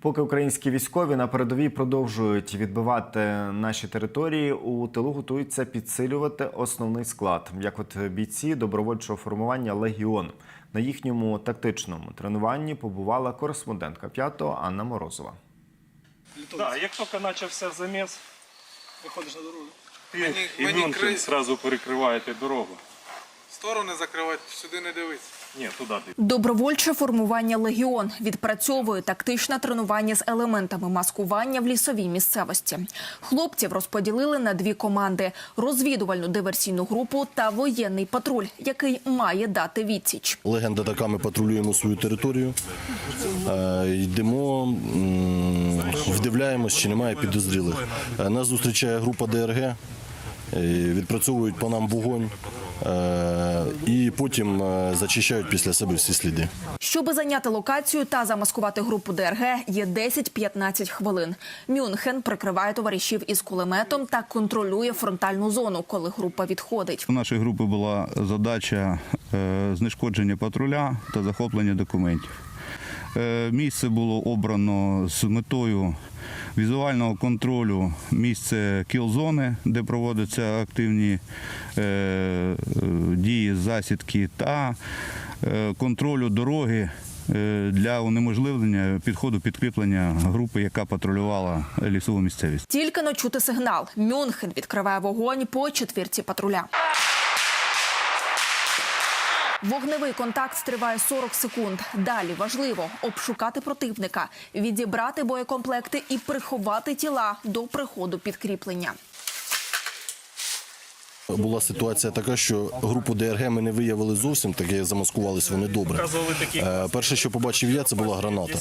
Поки українські військові на передовій продовжують відбивати наші території, у тилу готуються підсилювати основний склад, як от бійці добровольчого формування Легіон. На їхньому тактичному тренуванні побувала кореспондентка п'ятого Анна Морозова. Да, як тільки почався заміс, Виходиш на дорогу. ти Мені- і мені кри- перекриваєте дорогу. Сторони закривати, сюди не дивитися. Ні, туди. Добровольче формування Легіон відпрацьовує тактичне тренування з елементами маскування в лісовій місцевості. Хлопців розподілили на дві команди: розвідувальну диверсійну групу та воєнний патруль, який має дати відсіч. Легенда така, ми патрулюємо свою територію, е, йдемо, вдивляємось, чи немає підозрілих. Е, Нас зустрічає група ДРГ, відпрацьовують по нам вогонь е, і потім е, зачищають після себе всі сліди. Щоби зайняти локацію та замаскувати групу ДРГ, є 10-15 хвилин. Мюнхен прикриває товаришів із кулеметом та контролює фронтальну зону, коли група відходить. У нашої групи була задача е, знешкодження патруля та захоплення документів. Е, Місце було обрано з метою візуального контролю місце кіл-зони, де проводяться активні е, дії засідки, та е, контролю дороги для унеможливлення підходу підкріплення групи, яка патрулювала лісову місцевість. Тільки но чути сигнал. Мюнхен відкриває вогонь по четвірці патруля. Вогневий контакт триває 40 секунд. Далі важливо обшукати противника, відібрати боєкомплекти і приховати тіла до приходу підкріплення. Була ситуація така, що групу ДРГ ми не виявили зовсім, таке замаскувалися вони добре. Е, Перше, що побачив я, це була граната.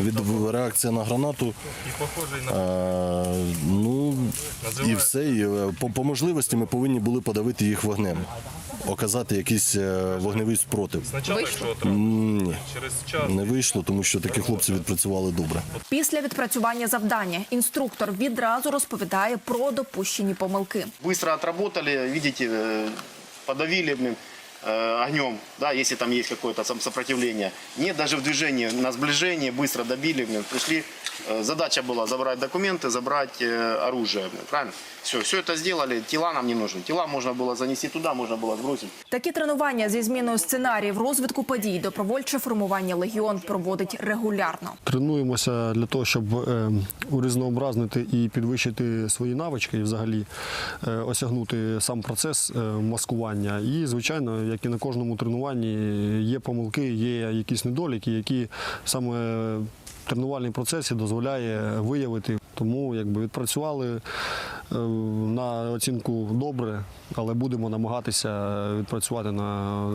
Від реакція на гранату і похожий на Е, ну і все. І, е, по, по можливості ми повинні були подавити їх вогнем, оказати якийсь е, вогневий спротив. спочатку, якщо отримав. М, Ні, Через час. не вийшло, тому що такі хлопці відпрацювали добре. Після відпрацювання завдання інструктор відразу розповідає про допущені помилки. быстро отработали, видите, э, подавили блин, э, огнем, да, если там есть какое-то сом- сопротивление. Нет, даже в движении, на сближение быстро добили, блин, пришли. Э, Задача была забрать документы, забрать э, оружие, блин, правильно? Все, все это сделали, тела нам не нужны. Тела можно было занести туда, можно было сбросить. Такі тренування зі зміною сценаріїв розвитку подій добровольче формування Легіон проводить регулярно. Тренуємося для того, щоб е, урізнообразнити і підвищити свої навички, і взагалі е, осягнути сам процес е, маскування. І, звичайно, як і на кожному тренуванні, є помилки, є якісь недоліки, які саме тренувальний процес дозволяє виявити. Тому якби відпрацювали е, на оцінку добре, але будемо намагатися відпрацювати на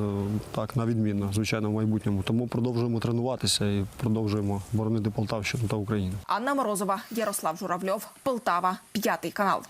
так на відмінно, звичайно, в майбутньому. Тому продовжуємо тренуватися і продовжуємо боронити Полтавщину та Україну. Анна Морозова, Ярослав Журавльов, Полтава, п'ятий канал.